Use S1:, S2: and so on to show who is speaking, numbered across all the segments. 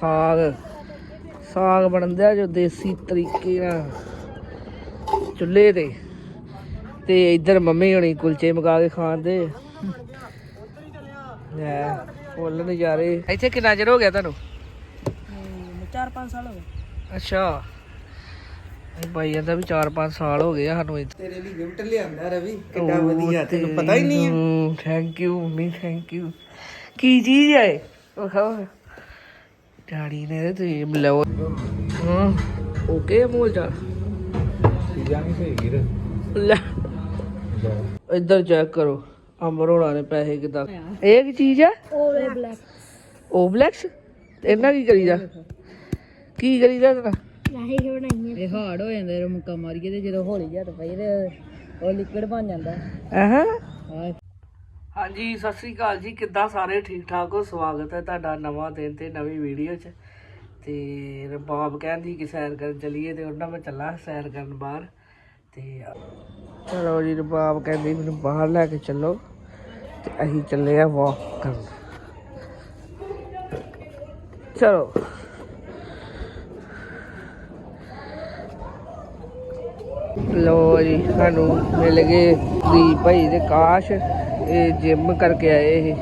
S1: ਸਾਗ। ਸਾਗ ਬਣਦਾ ਜੋ ਦੇਸੀ ਤਰੀਕੇ ਨਾਲ। ਚੁੱਲ੍ਹੇ ਤੇ। ਤੇ ਇੱਧਰ ਮੰਮੀ ਹੁਣੀ ਕੁਲਚੇ ਮਗਾ ਕੇ ਖਾਂਦੇ ਲੈ ਫੁੱਲ ਨਜ਼ਾਰੇ। ਇੱਥੇ ਕਿੰਨਾ ਚਿਰ ਹੋ ਗਿਆ ਤੁਹਾਨੂੰ?
S2: 4-5 ਸਾਲ ਹੋ ਗਏ।
S1: ਅੱਛਾ। ਇਹ ਭਾਈ ਕਹਿੰਦਾ ਵੀ 4-5 ਸਾਲ ਹੋ ਗਏ ਆ ਸਾਨੂੰ ਇੱਥੇ।
S3: ਤੇਰੇ ਲਈ ਗਿਫਟ ਲਿਆਂਦਾ ਰਵੀ। ਕਿੱਡਾ ਵਧੀਆ ਤੈਨੂੰ ਪਤਾ ਹੀ ਨਹੀਂ ਹੈ।
S1: Thank you mummy thank you ਕੀ ਚੀਜ਼ ਹੈ ਇਹ? ਵਿਖਾਓ। ਡੈਡੀ ਨੇ ਤੇ ਲਓ ਹਾਂ ਓਕੇ ਮੋਲ ਜਾ
S3: ਚੀਜ਼ਾਂ ਨਹੀਂ ਸਹੀ ਵੀਰ।
S1: ਲੈ ਇੱਧਰ ਚੈੱਕ ਕਰੋ ਅੰਬਰ ਹੋਣਾ ਨੇ ਪੈਸੇ ਕਿਦਾਂ। ਇਹ ਕੀ ਚੀਜ਼ ਆ?
S2: ਓਲੇ ਬਲੈਕ
S1: ਓਬਲੈਕਸ ਇਹਨਾਂ ਕੀ ਕਰੀਦਾ? ਕੀ ਕਰੀਦਾ ਤੇਰਾ?
S2: ਲਾਹੀ ਕਿ ਬਣਾਈ ਹੈ
S4: ਇਹ ਹਾਰਡ ਹੋ ਜਾਂਦੇ ਰ ਮੁੱਕਾ ਮਾਰੀਏ ਤੇ ਜਦੋਂ ਹੌਲੀ ਜਿਹਾ ਪਈ ਤੇ ਉਹ ਲਿਕਵਿਡ ਬਣ ਜਾਂਦਾ।
S1: ਆਹਾਂ।
S4: ਹਾਂ
S1: ਹਾਂਜੀ, ਸਤਿ ਸ੍ਰੀ ਅਕਾਲ ਜੀ। ਕਿੱਦਾਂ ਸਾਰੇ ਠੀਕ ਠਾਕ ਹੋ? ਸਵਾਗਤ ਹੈ ਤੁਹਾਡਾ ਨਵਾਂ ਦਿਨ ਤੇ ਨਵੀਂ ਵੀਡੀਓ 'ਚ। ਤੇ ਰਬਾਬ ਕਹਿੰਦੀ ਕਿ ਸੈਰ ਕਰਨ ਚਲੀਏ ਤੇ ਉਹਨਾਂ ਮੈਂ ਚੱਲਾ ਸੈਰ ਕਰਨ ਬਾਹਰ। ਤੇ ਚਲੋ ਜੀ, ਰਬਾਬ ਕਹਿੰਦੀ ਮੈਨੂੰ ਬਾਹਰ ਲੈ ਕੇ ਚੱਲੋ। ਤੇ ਅਸੀਂ ਚੱਲੇ ਆ ਵਾਕ ਕਰਨ। ਚਲੋ। ਲੋ ਜੀ, ਸਾਨੂੰ ਮਿਲ ਗਏ ਦੀਪ ਭਾਈ ਦੇ ਕਾਸ਼। ਇਹ ਜਿਮ ਕਰਕੇ ਆਏ ਇਹ।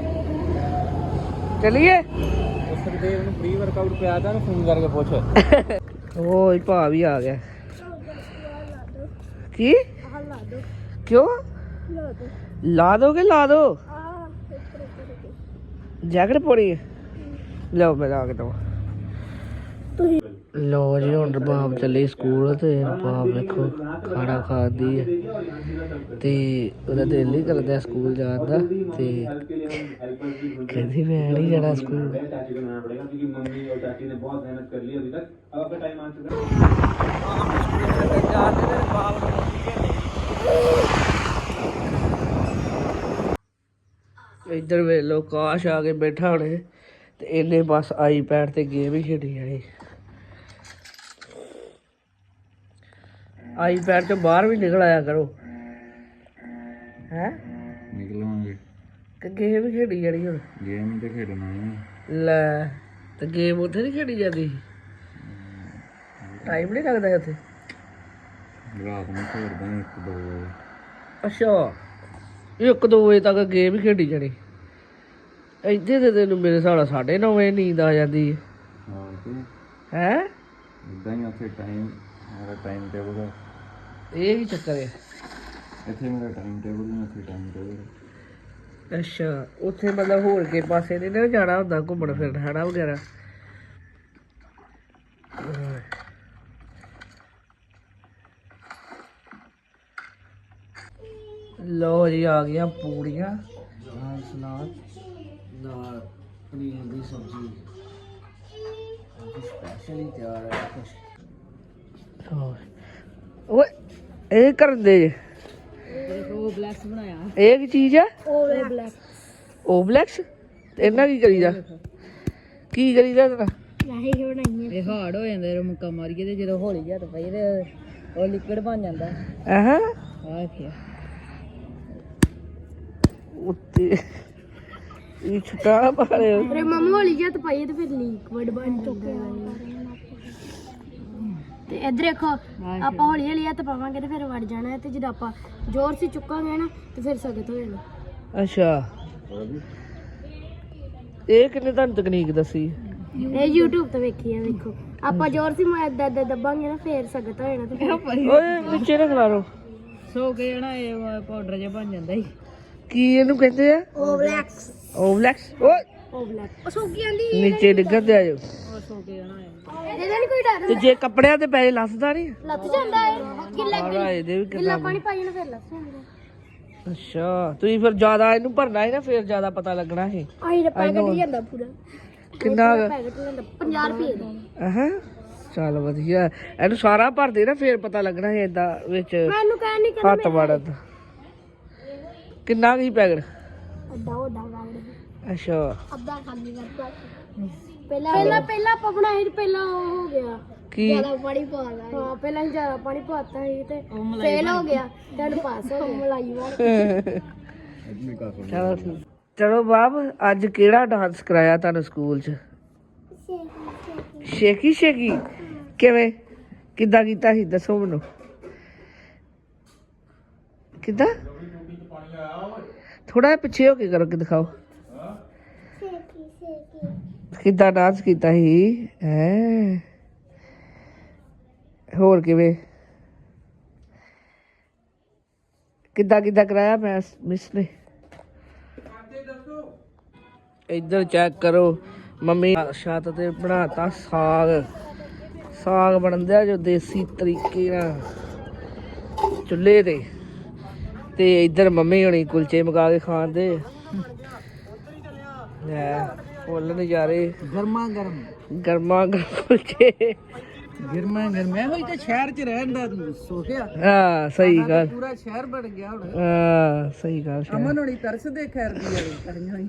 S1: ਚਲਿਏ?
S3: ਸੁਖਦੇਵ ਨੂੰ ਪ੍ਰੀ ਵਰਕਆਊਟ ਪਿਆ ਤਾਂ ਫੋਨ ਕਰਕੇ ਪੁੱਛ।
S1: ਓਏ ਭਾ ਵੀ ਆ ਗਿਆ। ਕੀ? ਕਿਉਂ? ਲਾ ਦੋਗੇ ਲਾ ਦੋ? ਜੈਕਟ ਪਾਉਣੀ ਹੈ। ਲਓ ਮੈਂ ਲਾ ਕੇ ਦਵਾਂ। ਲੋ ਜੀ, ਹੁਣ ਰਬਾਬ ਚੱਲੇ ਸਕੂਲ ਤੇ ਰਬਾਬ ਵੇਖੋ, ਖਾਣਾ ਖਾਂਦੀ ਹੈ ਤੇ ਉਹਦਾ ਦਿਲ ਨਹੀਂ ਕਰਦਾ ਸਕੂਲ ਜਾਣ ਦਾ, ਤੇ ਕਹਿੰਦੀ ਮੈਂ ਨਹੀਂ ਜਾਣਾ ਸਕੂਲ। ਇੱਧਰ ਵੇ ਲੋ ਕਾਸ਼ ਆ ਕੇ ਬੈਠਾ ਹੁਣੇ, ਤੇ ਇਹਨੇ ਬਸ ਆਈਪੈਡ ਤੇ ਗੇਮ ਹੀ ਖੇਡੀ ਜਾਣੀ। ਆਈਪੈਡ ਤੋਂ ਬਾਹਰ ਵੀ ਨਿਕਲ ਆਇਆ ਕਰੋ। ਹੈ?
S3: ਨਿਕਲਾਂਗੇ।
S1: ਕਿ ਗੇਮ ਖੇਡੀ ਜਾਣੀ ਹੁਣ।
S3: ਗੇਮ ਤੇ ਖੇਡਣਾ ਹੈ
S1: ਲੈ ਤੇ ਗੇਮ ਉੱਥੇ ਨਹੀਂ ਖੇਡੀ ਜਾਂਦੀ? ਟਾਈਮ ਨਹੀਂ ਲੱਗਦਾ ਉੱਥੇ
S3: ਰਾਤ ਨੂੰ ਖੇਡਦਾ ਇੱਕ ਦੋ ਵਜੇ।
S1: ਅੱਛਾ ਇੱਕ ਦੋ ਵਜੇ ਤੱਕ ਗੇਮ ਖੇਡੀ ਜਾਣੀ। ਇੱਥੇ ਤੇ ਤੈਨੂੰ ਮੇਰੇ ਨਾਲ 9:30 ਵਜੇ ਨੀਂਦ ਆ ਜਾਂਦੀ ਹੈ
S3: ਹਾਂ
S1: ਹੈ?
S3: ਇਦਾਂ ਹੀ ਉੱਥੇ ਟਾਈਮ ਮੇਰਾ ਟਾਈਮ ਟੇਬਲ
S1: ਇਹ ਕੀ ਚੱਕਰ ਹੈ।
S3: ਇੱਥੇ ਮੇਰਾ ਟਾਈਮ ਟੇਬਲ ਨਹੀਂ ਉੱਥੇ ਟਾਈਮ ਟੇਬਲ
S1: ਅੱਛਾ ਉੱਥੇ ਮਤਲਬ ਹੋਰ ਕੇ ਪਾਸੇ ਨਹੀਂ ਨਾ ਜਾਣਾ ਹੁੰਦਾ ਘੁੰਮਣ ਫਿਰਨ ਹਨਾ ਵਗੈਰਾ? ਲੋ ਜੀ ਆ ਗਈਆਂ ਪੂੜੀਆਂ। ਨਾਲ ਸਲਾਦ ਨਾਲ ਪਨੀਰ ਦੀ ਸਬਜ਼ੀ। ਸਪੈਸ਼ਲੀ ਤਿਆਰ ਹੈ ਕੁਛ। ਓਏ ਇਹ ਕਰਦੇ ਜੇ।
S4: ਉਹ ਬਲੈਕਸ ਬਣਾਇਆ।
S1: ਇਹ ਕੀ ਚੀਜ਼ ਆ?
S2: ਓਲੇ ਬਲੈਕ
S1: ਓਬਲੈਕਸ ਇਹਨਾਂ ਕੀ ਕਰੀਦਾ? ਕੀ ਕਰੀਦਾ ਤੇਰਾ
S2: ਲਾਹੀ ਕਿ ਬਣਾਈ ਹੈ
S4: ਇਹ ਹਾਰਡ ਹੋ ਜਾਂਦੇ ਰ ਮੁੱਕਾ ਮਾਰੀਏ ਤੇ ਜਦੋਂ ਹੌਲੀ ਜਿਹਾ ਪਈ ਤੇ ਉਹ ਲਿਕਵਿਡ ਬਣ ਜਾਂਦਾ।
S1: ਆਹਾਂ
S4: ਹਾਂ ਕੀ
S1: ਉੱਤੇ। ਇਹ ਛੁਟਾ ਪਾਲੇ
S2: ਅਰੇ ਮਮਾ ਵਾਲੀ ਜੱਤ ਪਾਈ ਤੇ ਫਿਰ ਲਿਕਵਿਡ ਬਣ ਚੁੱਕਿਆ ਤੇ ਇੱਧਰ ਦੇਖੋ ਆਪਾਂ ਹੌਲੀ ਹੌਲੀ ਹੱਥ ਪਾਵਾਂਗੇ ਤੇ ਫਿਰ ਵੜ ਜਾਣਾ ਹੈ ਤੇ ਜਦੋਂ ਆਪਾਂ ਜ਼ੋਰ ਸੀ ਚੁੱਕਾਂਗੇ ਨਾ ਤੇ ਫਿਰ ਸਖਤ ਹੋ ਜਾਣਾ।
S1: ਅੱਛਾ। ਇਹ ਕਿੰਨੇ ਤੁਹਾਨੂੰ ਤਕਨੀਕ ਦੱਸੀ?
S2: ਇਹ YouTube ਤੇ ਵੇਖੀ ਆ ਵੇਖੋ। ਆਪਾਂ ਜ਼ੋਰ ਸੀ ਮੈਂ ਏਦਾਂ ਏਦਾਂ ਦੱਬਾਂਗੇ ਨਾ ਫਿਰ ਸਖਤ ਹੋ ਜਾਣਾ ਤੇ ਫਿਰ।
S1: ਓਏ ਵਿੱਚੇ ਨਾ ਖਲਾਰੋ।
S4: ਸੋ ਕੇ ਜਣਾ ਇਹ ਪਾਊਡਰ ਜਿਹਾ ਬਣ ਜਾਂਦਾ ਸੀ।
S1: ਕੀ ਇਹਨੂੰ ਕਹਿੰਦੇ ਆ?
S2: ਓਵਲੈਕਸ
S1: ਓਬਲੈਕਸ ਓਏ
S2: ਓਵਲੈਕਸ ਉਹ ਸੌਕੀ ਆਂਦੀ
S1: ਨੀਚੇ ਡਿੱਗਣ ਤੇ ਆਜੋ
S4: ਉਹ ਸੋ ਕੇ ਜਣਾ
S2: ਇਹਦਾ ਨਹੀਂ ਕੋਈ ਡਰ
S1: ਤੇ ਜੇ ਕੱਪੜਿਆਂ ਤੇ ਪੈ ਲੱਸਦਾ ਨਹੀਂ
S2: ਲੱਥ ਜਾਂਦਾ ਹੈ ਗਿੱਲਾ
S1: ਸਾਰਾ ਇਹਦੇ ਵੀ
S2: ਪਾਣੀ ਪਾਈ ਜਾਣਾ ਫਿਰ ਲੱਥ ਜਾਂਦਾ।
S1: ਅੱਛਾ ਤੁਸੀਂ ਫਿਰ ਜ਼ਿਆਦਾ ਇਹਨੂੰ ਭਰਨਾ ਹੈ ਨਾ ਫਿਰ ਜ਼ਿਆਦਾ ਪਤਾ ਲੱਗਣਾ ਹੈ।
S2: ਆਹੀ ਦਾ ਪੈਕਟ ਹੀ ਜਾਂਦਾ ਪੂਰਾ।
S1: ਕਿੰਨਾ?
S2: ਪੈਕਟ ਲੈਂਦਾ 50 ਰੁਪਏ ਦਾ।
S1: ਹਾਂ ਚੱਲ ਵਧੀਆ। ਇਹਨੂੰ ਸਾਰਾ ਭਰਦੇ ਨਾ ਫਿਰ ਪਤਾ ਲੱਗਣਾ ਹੈ ਇਦਾਂ ਵਿੱਚ
S2: ਮੈਨੂੰ ਕਹਿ ਨਹੀਂ
S1: ਹੱਥ ਵੜਨ ਦਾ। ਕਿੰਨਾ ਕੀ ਪੈਕਟ?
S2: ਅੱਡਾ ਵਾਗੜ
S1: ਅੱਛਾ।
S2: ਅੱਧਾ ਖਾਲੀ ਕਰਤਾ ਪਹਿਲਾਂ ਪਹਿਲਾਂ ਪਹਿਲਾਂ ਆਪਾਂ ਬਣਾਏ ਸੀ, ਪਹਿਲਾਂ ਉਹ ਹੋ ਗਿਆ।
S1: ਕੀ?
S2: ਜ਼ਿਆਦਾ ਪਾਣੀ ਪਾ ਲਿਆ ਹਾਂ ਪਹਿਲਾਂ ਹੀ ਜ਼ਿਆਦਾ ਪਾਣੀ ਪਾਤਾ ਸੀ ਤੇ ਫੇਲ ਹੋ ਗਿਆ। ਤੇ ਪਾਸ ਹੋ ਗਿਆ। ਮਲਾਈ ਵਾਲਾ
S1: ਚਲੋ ਠੀਕ। ਚਲੋ ਬਾਬ ਅੱਜ ਕਿਹੜਾ ਡਾਂਸ ਕਰਾਇਆ ਤੁਹਾਨੂੰ ਸਕੂਲ 'ਚ? ਸ਼ੇਕੀ ਸ਼ੇਕੀ ਕਿਵੇਂ? ਕਿੱਦਾਂ ਕੀਤਾ ਸੀ? ਦੱਸੋ ਮੈਨੂੰ। ਕਿੱਦਾਂ? ਥੋੜਾ ਪਿੱਛੇ ਹੋ ਕੇ ਕਰੋ ਕਿ ਦਿਖਾਓ। ਕਿੱਦਾਂ ਡਾਂਸ ਕੀਤਾ ਸੀ? ਹੈ? ਹੋਰ ਕਿਵੇਂ? ਕਿੱਦਾਂ ਕਿੱਦਾਂ ਕਰਾਇਆ ਮੈਂ ਮਿਸ ਨੇ? ਇੱਧਰ ਚੈੱਕ ਕਰੋ। ਮੰਮੀ ਛੱਤ ਤੇ ਬਣਾਤਾ ਸਾਗ। ਸਾਗ ਬਣਦਾ ਜੋ ਦੇਸੀ ਤਰੀਕੇ ਨਾਲ। ਚੁੱਲ੍ਹੇ ਤੇ। ਤੇ ਇੱਧਰ ਮੰਮੀ ਹੁਣੀ ਕੁਲਚੇ ਮਗਾ ਕੇ ਖਾਂਦੇ ਲੈ। ਫੁੱਲ ਨਜ਼ਾਰੇ।
S3: ਗਰਮਾ ਗਰਮ।
S1: ਗਰਮਾ ਗਰਮ ਕੁਲਚੇ
S3: ਗਰਮਾ ਗਰਮ। ਇਹੋ ਹੀ ਤਾਂ ਸ਼ਹਿਰ 'ਚ ਰਹਿਣ ਦਾ ਤੂੰ ਸੋਚਿਆ।
S1: ਹਾਂ ਸਹੀ ਗੱਲ।
S3: ਪੂਰਾ ਸ਼ਹਿਰ ਬਣ ਗਿਆ ਹੁਣ।
S1: ਹਾਂ ਸਹੀ ਗੱਲ ਸ਼ਾਇਦ।
S3: ਅਮਨ ਹੋਣੀ ਤਰਸਦੇ ਖੈਰ ਦੀ ਕਰੀਆਂ ਹੋਈ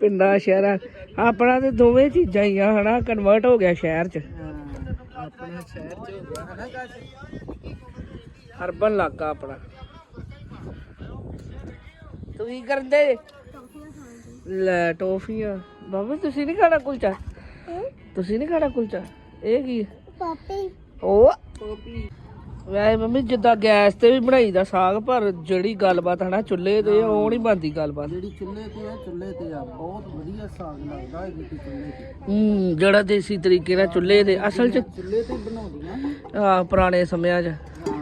S1: ਪਿੰਡਾਂ ਸ਼ਹਿਰਾਂ। ਆਪਣਾ ਤੇ ਦੋਵੇਂ ਚੀਜ਼ਾਂ ਹੀ ਆ ਹਨਾ? ਕਨਵਰਟ ਹੋ ਗਿਆ ਸ਼ਹਿਰ ਚ।
S3: ਹਾਂ, ਆਪਣਾ ਸ਼ਹਿਰ 'ਚ ਹੋ ਗਿਆ ਹਨਾ ਕਾਸ਼?
S1: ਅਰਬਨ ਇਲਾਕਾ ਆਪਣਾ। ਤੁਸੀਂ ਕਰਦੇ? ਲੈ ਟੋਫੀਆਂ ਬਾਬਾ ਤੁਸੀਂ ਨਹੀਂ ਖਾਣਾ ਕੁਲਚਾ? ਤੁਸੀਂ ਨਹੀਂ ਖਾਣਾ ਕੁਲਚਾ? ਇਹ ਕੀ?
S2: ਪਾਪੀ।
S1: ਉਹ ਵੈਸੇ ਮੰਮੀ ਜਿੱਦਾਂ ਗੈਸ ਤੇ ਵੀ ਬਣਾਈਦਾ ਸਾਗ ਪਰ ਜਿਹੜੀ ਗੱਲਬਾਤ ਹਨਾ ਚੁੱਲ੍ਹੇ ਤੇ ਉਹ ਨਹੀਂ ਬਣਦੀ ਗੱਲਬਾਤ।
S3: ਜਿਹੜੀ ਚੁੱਲ੍ਹੇ ਤੇ ਆ ਚੁੱਲ੍ਹੇ ਤੇ ਆ। ਬਹੁਤ ਵਧੀਆ ਸਾਗ ਲੱਗਦਾ ਹੈ ਜੀ ਚੁੱਲ੍ਹੇ ਤੇ।
S1: ਹੂੰ ਜਿਹੜਾ ਦੇਸੀ ਤਰੀਕੇ ਨਾਲ ਚੁੱਲ੍ਹੇ ਤੇ ਅਸਲ ਚ
S3: ਚੁੱਲ੍ਹੇ ਤੇ ਹੀ ਬਣਾਉਂਦੀਆਂ
S1: ਆ ਪੁਰਾਣੇ ਸਮਿਆਂ ਚ।
S3: ਹਾਂ।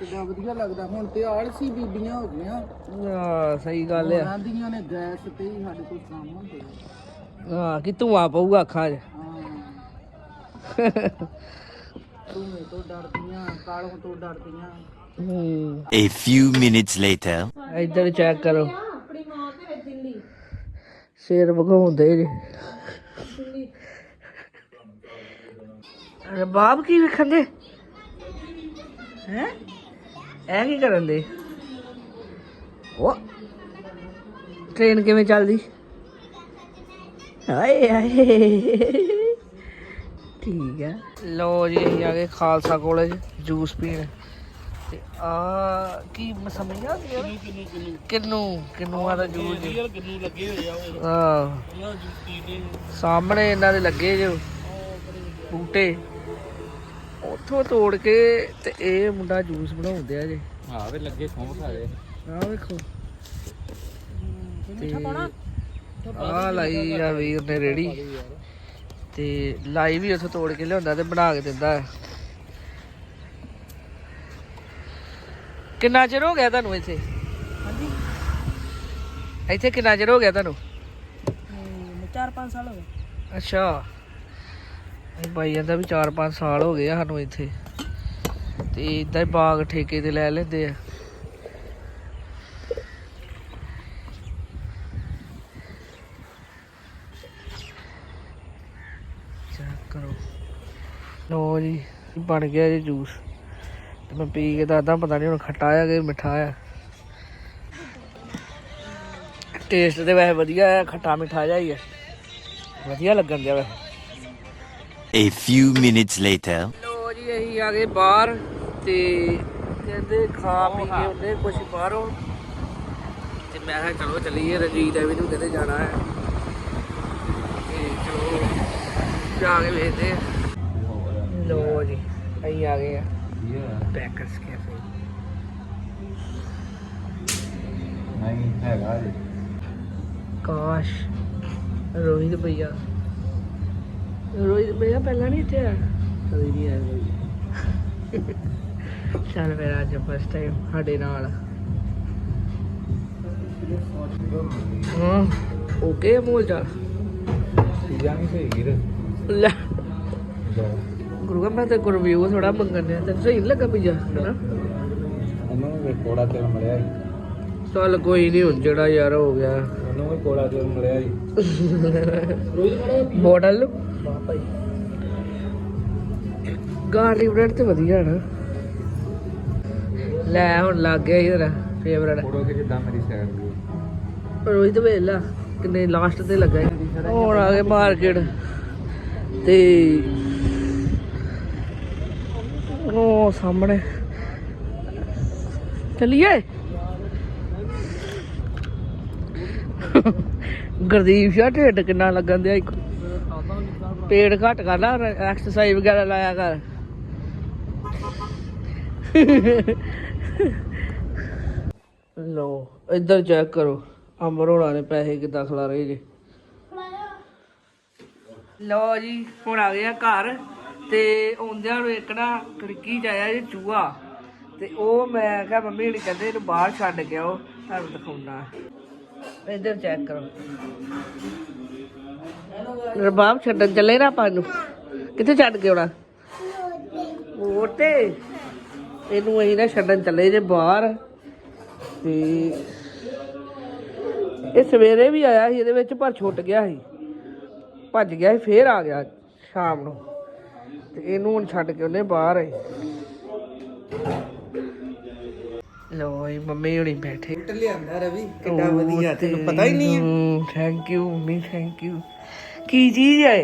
S3: ਕਿੰਨਾ ਵਧੀਆ ਲੱਗਦਾ। ਹੁਣ ਤੇ ਆਲਸੀ ਬੀਬੀਆਂ ਹੋ ਗਈਆਂ।
S1: ਆ ਸਹੀ ਗੱਲ ਆ।
S3: ਆਂਦੀਆਂ ਨੇ ਗੈਸ ਤੇ ਹੀ ਸਾਡੇ ਕੋਲ ਕੰਮ ਹੁੰਦੇ ਆ।
S1: ਹਾਂ ਕਿ ਧੂਆ ਪਊਗਾ ਅੱਖਾਂ 'ਚ?
S3: ਹਾਂ। ਧੂਏ ਤੋਂ ਡਰਦੀਆਂ ਕਾਲੋਂ ਤੋਂ ਡਰਦੀਆਂ।
S1: ਹੂੰ।
S5: A few minutes later.
S1: ਇੱਧਰ ਚੈੱਕ ਕਰੋ। ਸਿਰ ਵਗਾਉਂਦੇ ਜੇ। ਅਰੇ ਬਾਪ ਕੀ ਵੇਖਣ ਦੇ? ਹੈ? ਇਹ ਕੀ ਕਰਨ ਦੇ? ਉਹ ਟ੍ਰੇਨ ਕਿਵੇਂ ਚੱਲਦੀ? ਹਾਏ ਹਾਏ। ਠੀਕ ਹੈ ਲੋ ਜੀ, ਅਸੀਂ ਆ ਗਏ ਖਾਲਸਾ ਕਾਲਜ ਜੂਸ ਪੀਣ। ਤੇ ਆ ਕੀ ਮਸਮੀਆਂ ਕਿੰਨੂ ਕਿੰਨੂ ਕਿੰਨੂਆਂ ਦਾ ਜੂਸ ਰੀਅਲ ਕਿੰਨੂ ਲੱਗੇ ਹੋਏ ਆ ਹਾਂ। ਸਾਹਮਣੇ ਇਹਨਾਂ ਦੇ ਲੱਗੇ ਜੋ ਬੂਟੇ। ਉੱਥੋਂ ਤੋੜ ਕੇ ਤੇ ਇਹ ਮੁੰਡਾ ਜੂਸ ਬਣਾਉਂਦੇ ਆ ਜੇ।
S3: ਹਾਂ ਵੇ ਲੱਗੇ ਸੌਂ ਖਾਏ
S1: ਆਹ ਵੇਖੋ। ਆ ਲਾਈ ਆ ਵੀਰ ਨੇ ਰੇੜੀ। ਤੇ ਲਾਈ ਵੀ ਉੱਥੋਂ ਤੋੜ ਕੇ ਲਿਆਉਂਦਾ ਤੇ ਬਣਾ ਕੇ ਦਿੰਦਾ। ਹੈ। ਕਿੰਨਾ ਚਿਰ ਹੋ ਗਿਆ ਤੁਹਾਨੂੰ ਇੱਥੇ? ਹਾਂਜੀ। ਇੱਥੇ ਕਿੰਨਾ ਚਿਰ ਹੋ ਗਿਆ ਤੁਹਾਨੂੰ?
S2: 4-5 ਸਾਲ ਹੋ ਗਏ।
S1: ਅੱਛਾ। ਬਾਈ ਕਹਿੰਦਾ ਵੀ 4-5 ਸਾਲ ਹੋ ਗਏ ਆ ਸਾਨੂੰ ਇੱਥੇ। ਤੇ ਇਦਾਂ ਹੀ ਬਾਗ ਠੇਕੇ ਤੇ ਲੈ ਲੈਂਦੇ ਆ। ਚੈੱਕ ਕਰੋ। ਲੋ ਜੀ, ਬਣ ਗਿਆ ਜੀ ਜੂਸ। ਤੇ ਮੈਂ ਪੀ ਕੇ ਦੱਸਦਾ, ਪਤਾ ਨਹੀਂ ਹੁਣ ਖੱਟਾ ਆ ਕਿ ਮਿੱਠਾ ਆ। ਟੇਸਟ ਤੇ ਵੈਸੇ ਵਧੀਆ ਆ, ਖੱਟਾ ਮਿੱਠਾ ਜਿਹਾ ਹੀ ਹੈ ਵਧੀਆ ਲੱਗਣ ਦਿਆ ਵੈਸੇ।
S5: A few minutes later.
S1: ਲੋ ਜੀ ਅਸੀਂ ਆ ਗਏ ਬਾਹਰ ਤੇ ਕਹਿੰਦੇ ਖਾ ਪੀ ਕੇ ਉਹਨੇ ਕੁਝ ਬਾਹਰੋਂ। ਤੇ ਮੈਂ ਕਿਹਾ ਚਲੋ ਚੱਲੀਏ ਰਣਜੀਤ ਐਵੇਂ ਨੂੰ ਕਹਿੰਦੇ ਜਾਣਾ ਹੈ। ਤੇ ਚਲੋ ਜਾ ਕੇ ਵੇਖਦੇ ਆ ਲੋ ਜੀ ਅਸੀਂ ਆ ਗਏ ਆ ਬੈਕਰਸ ਕੈਫੇ
S3: ਨਹੀਂ ਹੈਗਾ ਜੀ।
S1: ਕਾਸ਼ ਰੋਹਿਤ ਭਈਆ ਰੋਹਿਤ ਭਈਆ ਪਹਿਲਾਂ ਨਹੀਂ ਇੱਥੇ ਆਇਆ। ਕਦੀ ਨਹੀਂ ਆਇਆ ਕੋਈ ਚੱਲ ਮੇਰਾ ਅੱਜ ਫਸਟ ਟਾਈਮ ਸਾਡੇ ਨਾਲ। ਹਾਂ ਓਕੇ ਮੋਲ ਜਾ।
S3: ਚੀਜ਼ਾਂ ਨਹੀਂ ਸਹੀ ਗਿਰ
S1: ਲੈ। ਗੁਰੂ ਮੈਂ ਤੇ ਰਿਵਿਊ ਥੋੜਾ ਮੰਗਣ ਨੇ ਤੈਨੂੰ ਸਹੀ ਨੀ ਲੱਗਾ ਭਈਆ ਹਨਾ?
S3: ਉਹਨੂੰ ਵੀ ਕੋੜਾ ਤੇਲ ਮਿਲਿਆ
S1: ਚੱਲ ਕੋਈ ਨਹੀਂ ਹੁਣ ਜਿਹੜਾ ਯਾਰ ਹੋ ਗਿਆ।
S3: ਵੀ ਮਿਲਿਆ ਜੀ।
S1: ਭਾਈ। ਗਾਰਲੀ ਬ੍ਰੈਡ ਤੇ ਵਧੀਆ ਨਾ। ਲੈ ਹੁਣ ਲੱਗ ਗਿਆ ਇਹਦਾ ਫੇਵਰਟ
S3: ਕੋੜੋ ਕਿ ਜਿੱਦਾਂ ਮੇਰੀ ਸਾਈਡ ਦੀ।
S1: ਰੋਹਿਤ ਵੇਲਾ ਕਿੰਨੇ ਲਾਸਟ ਤੇ ਲੱਗਾ। ਹੁਣ ਆ ਗਏ ਮਾਰਕੀਟ ਤੇ ਉਹ ਸਾਹਮਣੇ। ਚਲਿਏ? ਗੁਰਦੀਪ ਸ਼ਾਹ ਢਿੱਡ ਕਿੰਨਾ ਲੱਗਣ ਦਿਆ ਇੱਕ। ਪੇਟ ਘੱਟ ਕਰ ਲਾ ਐਕਸਰਸਾਈਜ਼ ਵਗੈਰਾ ਲਾਇਆ ਕਰ। ਲੋ, ਇੱਧਰ ਚੈੱਕ ਕਰੋ ਅਮਰ ਹੋਣਾ ਨੇ ਪੈਸੇ ਕਿੱਦਾਂ ਖਿਲਾ ਰਹੇ ਜੇ। ਲੋ ਜੀ, ਹੁਣ ਆ ਗਿਆ ਘਰ, ਤੇ ਆਉਂਦਿਆਂ ਨੂੰ ਇੱਕ ਨਾ ਖਿੜਕੀ ਚ ਆਇਆ ਜੀ ਚੂਹਾ। ਤੇ ਉਹ ਮੈਂ ਕਿਹਾ, ਮੰਮੀ ਹੁਣੀ ਕਹਿੰਦੇ ਇਹਨੂੰ ਬਾਹਰ ਛੱਡ ਕੇ ਆਓ, ਤੁਹਾਨੂੰ ਦਿਖਾਉਣਾ। ਇੱਧਰ ਚੈੱਕ ਕਰੋ। ਰਬਾਬ ਛੱਡਣ ਚੱਲੇ ਨਾ ਆਪਾਂ ਨੂੰ। ਕਿੱਥੇ ਛੱਡ ਕੇ ਆਉਣਾ? ਉਹ ਇਹਨੂੰ ਅਸੀਂ ਨਾ ਛੱਡਣ ਚੱਲੇ ਜੇ ਬਾਹਰ। ਤੇ ਇਹ ਸਵੇਰੇ ਵੀ ਆਇਆ ਸੀ, ਇਹਦੇ ਵਿੱਚ ਪਰ ਛੁੱਟ ਗਿਆ ਸੀ। ਭੱਜ ਗਿਆ ਸੀ, ਫੇਰ ਆ ਗਿਆ ਸ਼ਾਮ ਨੂੰ। ਤੇ ਇਹਨੂੰ ਹੁਣ ਛੱਡ ਕੇ ਉਹਨੇ ਬਾਹਰ ਆਏ ਲੋ ਇਹ ਮੰਮੀ ਹੁਣੀ ਬੈਠੇ।
S3: ਗਿਫਟ ਲਿਆਂਦਾ ਰਵੀ ਕਿੱਡਾ
S1: ਉਹ
S3: ਵਧੀਆ ਤੈਨੂੰ ਪਤਾ ਹੀ ਨਹੀਂ ਹੈ।
S1: Thank you mummy thank you ਕੀ ਚੀਜ਼ ਹੈ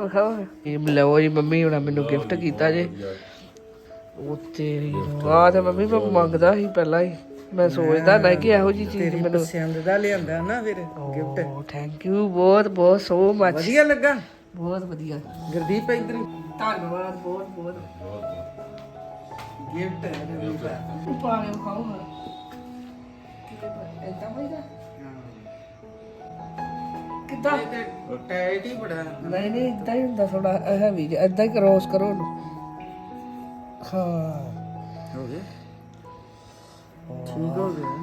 S1: ਵਿਖਾਓ। ਇਹ ਲਓ ਜੀ ਮੰਮੀ ਹੁਣਾ ਮੈਨੂੰ ਗਿਫਟ ਕੀਤਾ ਜੇ। ਉਹ ਤੇਰੀ ਆਹ ਤੇ ਮੰਮੀ ਮੈਂ ਮੰਗਦਾ ਸੀ ਪਹਿਲਾਂ ਹੀ। ਮੈਂ ਸੋਚਦਾ ਨਾ ਕਿ ਇਹੋ ਜੀ ਚੀਜ਼
S3: ਤੇਰੀ
S1: ਮੈਨੂੰ
S3: ਪਸੰਦ ਦਾ ਲਿਆਂਦਾ ਨਾ ਫਿਰ ਗਿਫਟ
S1: ਥੈਂਕ ਯੂ ਬਹੁਤ ਬਹੁਤ ਸੋ ਮਚ
S3: ਵਧੀਆ ਲੱਗਾ।
S1: ਬਹੁਤ ਵਧੀਆ।
S3: ਗੁਰਦੀਪ ਇੱਧਰ
S1: ਧੰਨਵਾਦ ਬਹੁਤ ਬਹੁਤ।
S3: ਗਿਫਟ ਹੈ ਰਵੀ ਦਾ
S1: ਪਾ ਕੇ ਵਿਖਾਓ ਹਾਂ ਇਦਾਂ ਹੋਈਦਾ ਕਿੱਦਾਂ?
S3: ਉਹ ਟਾਈਟ ਹੀ ਬੜਾ।
S1: ਨਹੀਂ ਨਹੀਂ ਇਦਾਂ ਹੀ ਹੁੰਦਾ ਥੋੜਾ ਹੈਵੀ ਜਿਹਾ। ਇਦਾਂ ਹੀ ਕ੍ਰੋਸ ਕਰੋ ਉਹਨੂੰ। ਹਾਂ।
S3: ਹੋ ਗਿਆ? ਠੀਕ ਹੋ ਗਿਆ।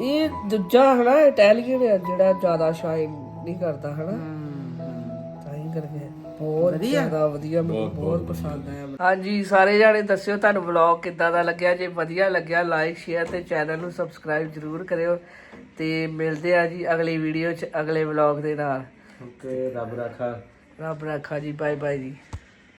S1: ਇਹ ਦੂਜਾ ਹਨਾ ਇਟਾਲੀਅਨ ਹੈ ਜਿਹੜਾ ਜ਼ਿਆਦਾ ਸ਼ਾਈਨ ਨਹੀਂ ਕਰਦਾ ਹਨਾ। ਤਾਂ ਹੀ ਕਰਕੇ। ਬਹੁਤ ਜ਼ਿਆਦਾ ਵਧੀਆ ਮੈਨੂੰ ਬਹੁਤ ਪਸੰਦ ਆਇਆ। ਹਾਂਜੀ ਸਾਰੇ ਜਾਣੇ ਦੱਸਿਓ ਤੁਹਾਨੂੰ ਵਲੌਗ ਕਿੱਦਾਂ ਦਾ ਲੱਗਿਆ। ਜੇ ਵਧੀਆ ਲੱਗਿਆ ਲਾਈਕ ਸ਼ੇਅਰ ਤੇ ਚੈਨਲ ਨੂੰ ਸਬਸਕ੍ਰਾਈਬ ਜਰੂਰ ਕਰਿਓ। ਤੇ ਮਿਲਦੇ ਆ ਜੀ ਅਗਲੀ ਵੀਡੀਓ 'ਚ ਅਗਲੇ ਵਲੌਗ ਦੇ ਨਾਲ।
S3: ਓਕੇ ਰੱਬ ਰੱਖਾ।
S1: ਰੱਬ ਰੱਖਾ ਜੀ ਬਾਏ ਬਾਏ ਜੀ।